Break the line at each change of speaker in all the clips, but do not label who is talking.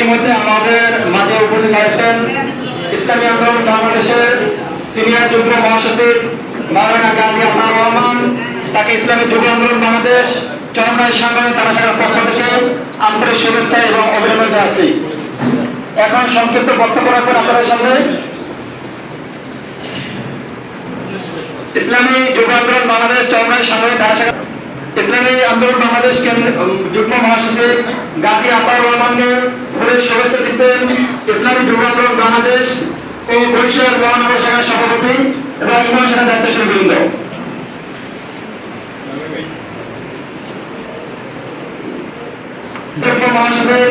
ইতিমধ্যে আমাদের মাঝে উপস্থিত হয়েছেন ইসলামী আন্দোলন বাংলাদেশের সিনিয়র যুগ্ম মহাসচিব মাওলানা গাজী আতার রহমান, তাকে ইসলামী যুব আন্দোলন বাংলাদেশ চরমনাই সাংগঠনিক তারা শাখার পক্ষ থেকে আন্তরিক শুভেচ্ছা এবং অভিনন্দন জানাচ্ছি। এখন সংক্ষিপ্ত বক্তব্য রাখবেন আপনাদের সামনে। ইসলামী যুব আন্দোলন বাংলাদেশ চরমনাই সাংগঠনিক তারা ইসলামী আন্দোলন বাংলাদেশ যুগ্ম মহাসচিব গাজী আতার রহমানকে ফুলের শুভেচ্ছা দিচ্ছেন ইসলামী যুব আন্দোলন বাংলাদেশ ও বরিশাল মহানগর শাখার সভাপতি এবং ইমাম শাখার দায়িত্বশীল বৃন্দ যুগ্ম মহাসচিব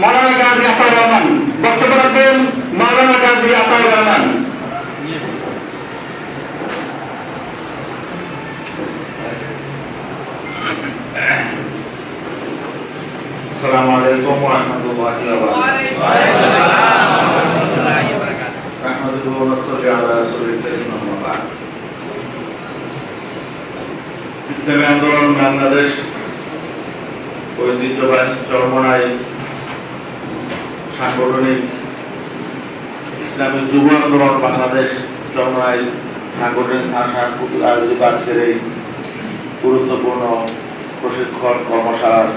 মাওলানা গাজী আতার রহমান, বক্তব্য রাখবেন মাওলানা গাজী আতার রহমান
السلام عليكم ورحمة الله وبركاته نحمده ونصلي على رسول الكريم أما بعد ইসলামী আন্দোলন বাংলাদেশ ঐতিহ্যবাহী চরমনাই সাংগঠনিক ইসলামী যুব আন্দোলন বাংলাদেশ চরমনাই সাংগঠনিক সাংস্কৃতিক আয়োজিত আজকের এই গুরুত্বপূর্ণ প্রশিক্ষণ কর্মশালার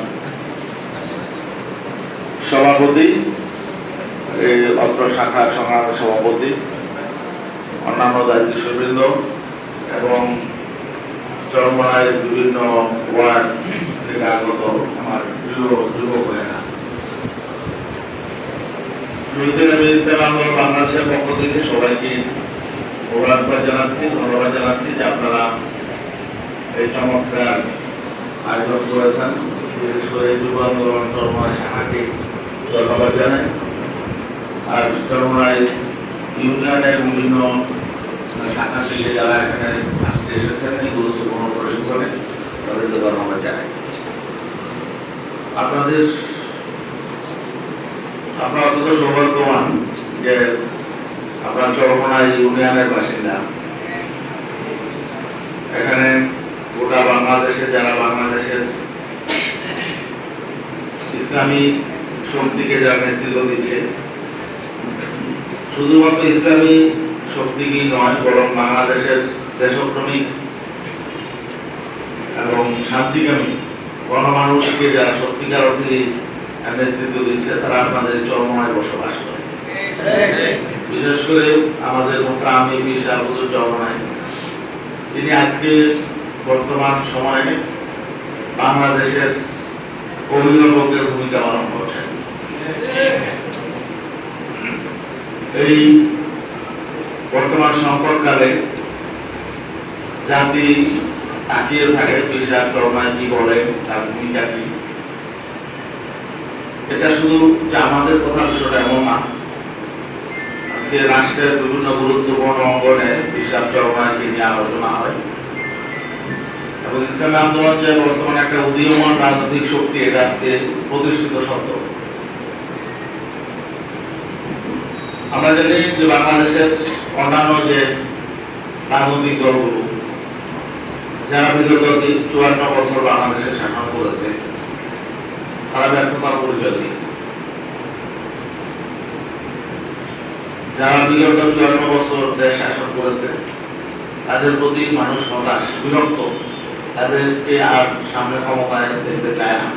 সভাপতি অত্র শাখার সংগ্রামের সভাপতি, অন্যান্য দায়িত্বশীলবৃন্দ এবং চরমনায় বিভিন্ন ওয়ার্ড থেকে আগত আমার প্রিয় যুবক শুরুতে আমি ইসলাম বাংলাদেশের পক্ষ থেকে সবাইকে মোবারকবাদ জানাচ্ছি, ধন্যবাদ জানাচ্ছি যে আপনারা এই চমৎকার আয়োজন করেছেন। বিশেষ করে যুব আন্দোলন চরমায় শাখাকে ধন্যবাদ জানাই আর চরমায় ইউনিয়নের বিভিন্ন শাখা থেকে যারা এখানে আজকে এসেছেন, এই গুরুত্বপূর্ণ প্রশিক্ষণে তাদেরকে ধন্যবাদ জানাই আপনাদের, আপনারা অত্যন্ত সৌভাগ্যবান যে আপনার চরমনায় ইউনিয়নের বাসিন্দা। এখানে গোটা বাংলাদেশে যারা বাংলাদেশের ইসলামী শক্তিকে যারা নেতৃত্ব দিচ্ছে। শুধুমাত্র ইসলামী শক্তিকেই নয়, বরং বাংলাদেশের দেশপ্রেমিক এবং শান্তিকামী গণমানুষকে যারা সত্যিকার অর্থে নেতৃত্ব দিচ্ছে, তারা আপনাদের চরমনায় বসবাস করে। বিশেষ করে আমাদের মোত্রা আমি বিশাল তিনি আজকে বর্তমান সময়ে বাংলাদেশের অভিভাবকের ভূমিকা পালন করছেন। এই বর্তমান সংকটকালে জাতি তাকিয়ে থাকে পেশার চরমায় কি বলে, তার ভূমিকা কি? এটা শুধু যে আমাদের কথা বিষয়টা এমন না। আজকে রাষ্ট্রের বিভিন্ন গুরুত্বপূর্ণ অঙ্গনে চরমায়কে নিয়ে আলোচনা হয়। এবং ইসলামী আন্দোলন যে বর্তমানে একটা উদীয়মান রাজনৈতিক শক্তি, এটা আজকে প্রতিষ্ঠিত সত্য। আমরা জানি যে বাংলাদেশের অন্যান্য যে রাজনৈতিক দলগুলো, যারা বিগত চুয়ান্ন বছর বাংলাদেশে শাসন করেছে, তারা ব্যর্থতার পরিচয় দিয়েছে। যারা বিগত চুয়ান্ন বছর দেশ শাসন করেছে, তাদের প্রতি মানুষ হতাশ, বিরক্ত। তাদেরকে আর সামনে ক্ষমতায় দেখতে চায় না।